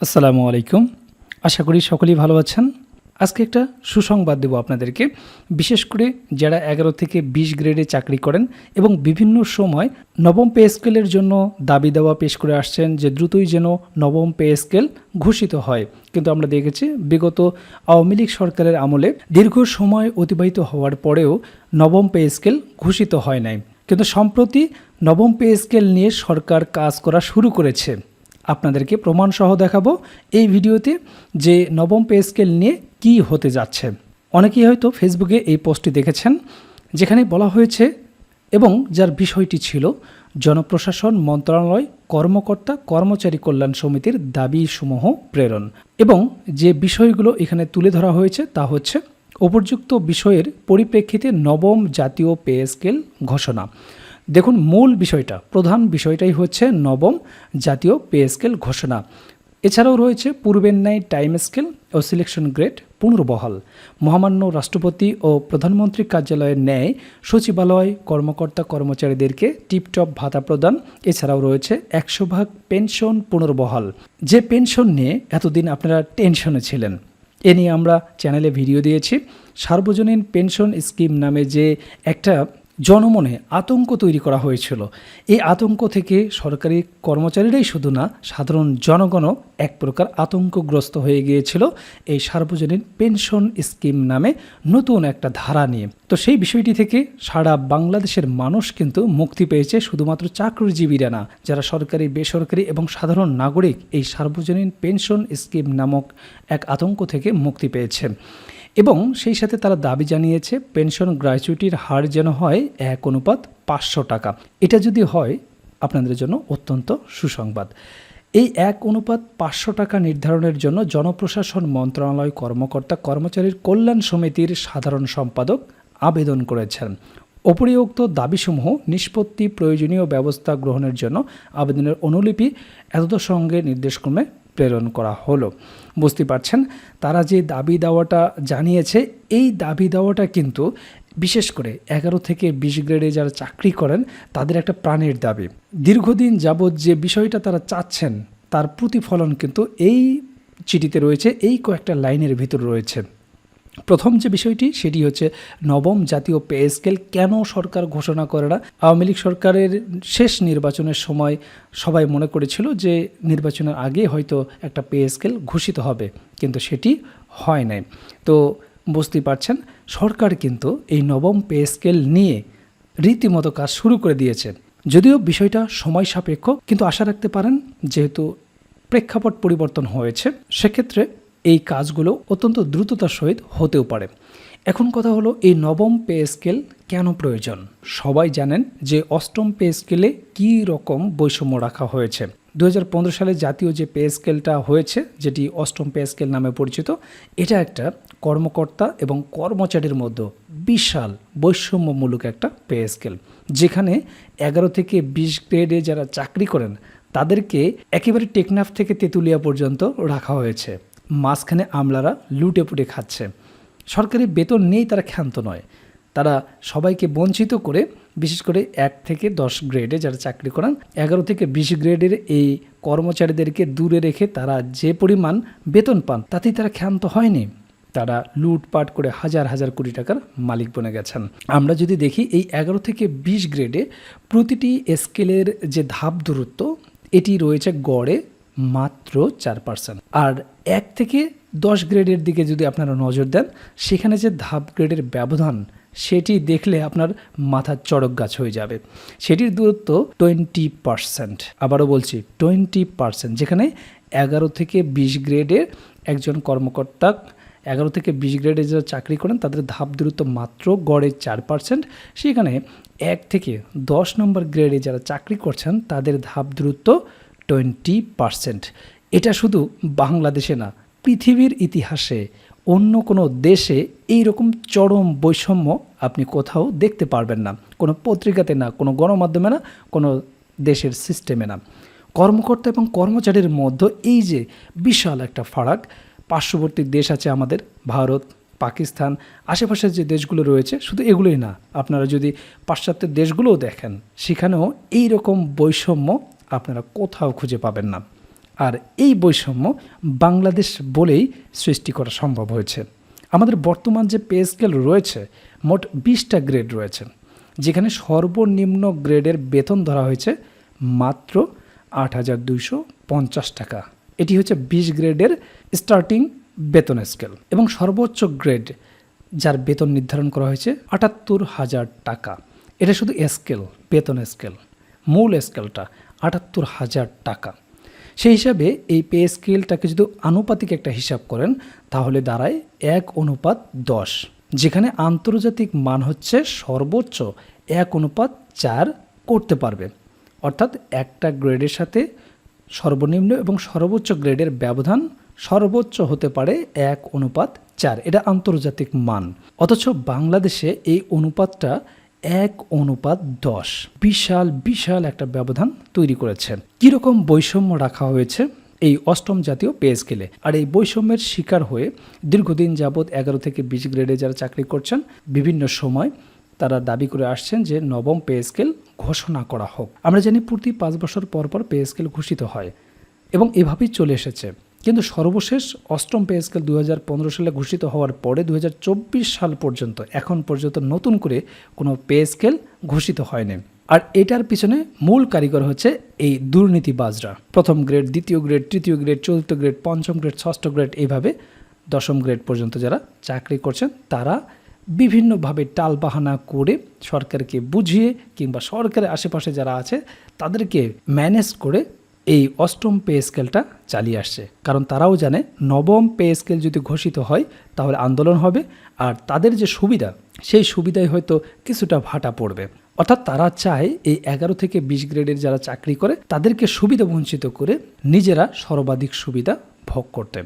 আসসালামু আলাইকুম। আশা করি সকলেই ভালো আছেন। আজকে একটা সুসংবাদ দেব আপনাদেরকে। বিশেষ করে যারা এগারো থেকে বিশ গ্রেডে চাকরি করেন এবং বিভিন্ন সময় নবম পে স্কেলের জন্য দাবি দেওয়া পেশ করে আসছেন যে দ্রুতই যেন নবম পে স্কেল ঘোষিত হয়। কিন্তু আমরা দেখেছি বিগত আওয়ামী লীগ সরকারের আমলে দীর্ঘ সময় অতিবাহিত হওয়ার পরেও নবম পে স্কেল ঘোষিত হয় নাই। কিন্তু সম্প্রতি নবম পে স্কেল নিয়ে সরকার কাজ করা শুরু করেছে। আপনাদেরকে প্রমাণ সহ দেখাবো এই ভিডিওতে যে নবম পে স্কেল নিয়ে কি হতে যাচ্ছে। অনেকেই হয়তো ফেসবুকে এই পোস্টটি দেখেছেন, যেখানে বলা হয়েছে, এবং যার বিষয়টি ছিল, জনপ্রশাসন মন্ত্রণালয়, কর্মকর্তা, কর্মচারী কল্যাণ সমিতির দাবিসমূহ প্রেরণ। এবং যে বিষয়গুলো এখানে তুলে ধরা হয়েছে তা হচ্ছে, উপযুক্ত বিষয়ের পরিপ্রেক্ষিতে নবম জাতীয় পে স্কেল ঘোষণা। দেখুন, মূল বিষয়টা, প্রধান বিষয়টাই হচ্ছে নবম জাতীয় পে স্কেল ঘোষণা। এছাড়াও রয়েছে পূর্বের ন্যায় টাইম স্কেল ও সিলেকশন গ্রেড পুনর্বহাল। মহামান্য রাষ্ট্রপতি ও প্রধানমন্ত্রী কার্যালয়ের ন্যায় সচিবালয় কর্মকর্তা কর্মচারীদেরকে টিপটপ ভাতা প্রদান, এছাড়াও রয়েছে একশো ভাগ পেনশন পুনর্বহাল। যে পেনশন নিয়ে এতদিন আপনারা টেনশনে ছিলেন, এ নিয়ে আমরা চ্যানেলে ভিডিও দিয়েছি। সার্বজনীন পেনশন স্কিম নামে যে একটা জনমনে আতঙ্ক তৈরি করা হয়েছিল। এই আতঙ্ক থেকে সরকারি কর্মচারীরাই শুধু না, সাধারণ জনগণও এক প্রকার আতঙ্কগ্রস্ত হয়ে গিয়েছিল এই সার্বজনীন পেনশন স্কিম নামে নতুন একটা ধারা নিয়ে। তো সেই বিষয়টি থেকে সারা বাংলাদেশের মানুষ কিন্তু মুক্তি পেয়েছে শুধুমাত্র চাকরিজীবীরা না, যারা সরকারি, বেসরকারি এবং সাধারণ নাগরিক এই সার্বজনীন পেনশন স্কিম নামক এক আতঙ্ক থেকে মুক্তি পেয়েছে। এবং সেই সাথে তারা দাবি জানিয়েছে পেনশন গ্র্যাচুইটির হার যেন হয় এক অনুপাত পাঁচশো টাকা। এটা যদি হয়, আপনাদের জন্য অত্যন্ত সুসংবাদ। এই এক অনুপাত পাঁচশো টাকা নির্ধারণের জন্য জনপ্রশাসন মন্ত্রণালয় কর্মকর্তা কর্মচারীর কল্যাণ সমিতির সাধারণ সম্পাদক আবেদন করেছেন। উপরিউক্ত দাবিসমূহ নিষ্পত্তি প্রয়োজনীয় ব্যবস্থা গ্রহণের জন্য আবেদনের অনুলিপি এতদ সঙ্গে নির্দেশক্রমে প্রেরণ করা হলো। বুঝতে পারছেন? তারা যে দাবি দাওয়াটা জানিয়েছে, এই দাবি দাওয়াটা কিন্তু বিশেষ করে এগারো থেকে বিশ গ্রেডে যারা চাকরি করেন, তাদের একটা প্রাণের দাবি। দীর্ঘদিন যাবৎ যে বিষয়টা তারা চাচ্ছেন, তার প্রতিফলন কিন্তু এই চিঠিতে রয়েছে, এই কয়েকটা লাইনের ভিতর রয়েছে। প্রথম যে বিষয়টি, সেটি হচ্ছে নবম জাতীয় পে স্কেল কেন সরকার ঘোষণা করে না? আওয়ামী লীগ সরকারের শেষ নির্বাচনের সময় সবাই মনে করেছিল যে নির্বাচনের আগে হয়তো একটা পে স্কেল ঘোষিত হবে, কিন্তু সেটি হয় নাই। তো বুঝতেই পারছেন, সরকার কিন্তু এই নবম পে স্কেল নিয়ে রীতিমতো কাজ শুরু করে দিয়েছেন যদিও বিষয়টা সময় সাপেক্ষ, কিন্তু আশা রাখতে পারেন, যেহেতু প্রেক্ষাপট পরিবর্তন হয়েছে, সেক্ষেত্রে এই কাজগুলো অত্যন্ত দ্রুততার সহিত হতেও পারে। এখন কথা হলো, এই নবম পে স্কেল কেন প্রয়োজন? সবাই জানেন যে অষ্টম পে স্কেলে কী রকম বৈষম্য রাখা হয়েছে। দু হাজার পনেরো সালে জাতীয় যে পে স্কেলটা হয়েছে, যেটি অষ্টম পে স্কেল নামে পরিচিত, এটা একটা কর্মকর্তা এবং কর্মচারীর মধ্যে বিশাল বৈষম্যমূলক একটা পে স্কেল, যেখানে এগারো থেকে বিশ গ্রেডে যারা চাকরি করেন, তাদেরকে একেবারে টেকনাফ থেকে তেঁতুলিয়া পর্যন্ত রাখা হয়েছে। মাঝখানে আমলারা লুটে পুটে খাচ্ছে। সরকারি বেতন নেই তারা ক্ষান্ত নয়। তারা সবাইকে বঞ্চিত করে, বিশেষ করে এক থেকে দশ গ্রেডে যারা চাকরি করান, এগারো থেকে বিশ গ্রেডের এই কর্মচারীদেরকে দূরে রেখে তারা যে পরিমাণ বেতন পান, তাতেই তারা ক্ষান্ত হয়নি। তারা লুটপাট করে হাজার হাজার কোটি টাকার মালিক বনে গেছেন। আমরা যদি দেখি, এই এগারো থেকে বিশ গ্রেডে প্রতিটি স্কেলের যে ধাপ দূরত্ব, এটি রয়েছে গড়ে মাত্র চার পার্সেন্ট আর এক থেকে দশ গ্রেডের দিকে যদি আপনারা নজর দেন, সেখানে যে ধাপ গ্রেডের ব্যবধান, সেটি দেখলে আপনার মাথার চড়ক গাছ হয়ে যাবে। সেটির দূরত্ব টোয়েন্টি পার্সেন্ট আবারও বলছি টোয়েন্টি পার্সেন্ট যেখানে এগারো থেকে বিশ গ্রেডের একজন কর্মকর্তা, এগারো থেকে বিশ গ্রেডে যারা চাকরি করেন, তাদের ধাপ দূরত্ব মাত্র গড়ে চার পার্সেন্ট সেখানে এক থেকে দশ নম্বর গ্রেডে যারা চাকরি করছেন, তাদের ধাপ দূরত্ব টোয়েন্টি পার্সেন্ট এটা শুধু বাংলাদেশে না, পৃথিবীর ইতিহাসে অন্য কোনো দেশে এই রকম চরম বৈষম্য আপনি কোথাও দেখতে পারবেন না। কোনো পত্রিকাতে না, কোনো গণমাধ্যমে না, কোনো দেশের সিস্টেমে না। কর্মকর্তা এবং কর্মচারীর মধ্যে এই যে বিশাল একটা ফারাক, পার্শ্ববর্তী দেশ আছে আমাদের, ভারত, পাকিস্তান, আশেপাশের যে দেশগুলো রয়েছে, শুধু এগুলোই না। আপনারা যদি পাশ্চাত্যের দেশগুলোও দেখেন, সেখানেও এই রকম বৈষম্য আপনারা কোথাও খুঁজে পাবেন না। আর এই বৈষম্য বাংলাদেশ বলেই সৃষ্টি করা সম্ভব হয়েছে। আমাদের বর্তমান যে পে স্কেল রয়েছে, মোট বিশটা গ্রেড রয়েছে, যেখানে সর্বনিম্ন গ্রেডের বেতন ধরা হয়েছে মাত্র আট হাজার দুইশো পঞ্চাশ টাকা। এটি হচ্ছে বিশ গ্রেডের স্টার্টিং বেতন স্কেল এবং সর্বোচ্চ গ্রেড, যার বেতন নির্ধারণ করা হয়েছে আটাত্তর হাজার টাকা। এটা শুধু স্কেল, বেতন স্কেল, মূল স্কেলটা। আটাত্তর হাজার টাকা। সেই হিসাবে এই পে স্কেলটাকে যদি আনুপাতিক একটা হিসাব করেন, তাহলে দাঁড়ায় এক অনুপাত দশ, যেখানে আন্তর্জাতিক মান হচ্ছে সর্বোচ্চ এক অনুপাত চার করতে পারবে। অর্থাৎ একটা গ্রেডের সাথে সর্বনিম্ন এবং সর্বোচ্চ গ্রেডের ব্যবধান সর্বোচ্চ হতে পারে এক অনুপাত চার। এটা আন্তর্জাতিক মান। অথচ বাংলাদেশে এই অনুপাতটা এক অনুপাত দশ। বিশাল বিশাল একটা ব্যবধান তৈরি করেছে। কীরকম বৈষম্য রাখা হয়েছে? এই অষ্টম জাতীয় পে স্কেলে। আর এই বৈষম্যের শিকার হয়ে দীর্ঘদিন যাবৎ এগারো থেকে বিশ গ্রেডে যারা চাকরি করছেন, বিভিন্ন সময় তারা দাবি করে আসছেন যে নবম পে স্কেল ঘোষণা করা হোক। আমরা জানি প্রতি পাঁচ বছর পর পর পে স্কেল ঘোষিত হয় এবং এভাবেই চলে এসেছে। কিন্তু সর্বশেষ অষ্টম পে স্কেল দু হাজার পনেরো সালে ঘোষিত হওয়ার পরে দু হাজার চব্বিশ সাল পর্যন্ত, এখন পর্যন্ত নতুন করে কোনো পে স্কেল ঘোষিত হয়নি। আর এটার পিছনে মূল কারিগর হচ্ছে এই দুর্নীতিবাজরা। প্রথম গ্রেড, দ্বিতীয় গ্রেড, তৃতীয় গ্রেড, চতুর্থ গ্রেড, পঞ্চম গ্রেড, ষষ্ঠ গ্রেড এইভাবে দশম গ্রেড পর্যন্ত যারা চাকরি করছেন, তারা বিভিন্নভাবে টালবাহানা করে সরকারকে বুঝিয়ে কিংবা সরকারের আশেপাশে যারা আছে, তাদেরকে ম্যানেজ করে এই অষ্টম পে স্কেলটা চালিয়ে আসছে। কারণ তারাও জানে নবম পে স্কেল যদি ঘোষিত হয়, তাহলে আন্দোলন হবে আর তাদের যে সুবিধা, সেই সুবিধায় হয়তো কিছুটা ভাটা পড়বে। অর্থাৎ তারা চায় এই এগারো থেকে বিশ গ্রেডের যারা চাকরি করে, তাদেরকে সুবিধা বঞ্চিত করে নিজেরা সর্বাধিক সুবিধা ভোগ করতে।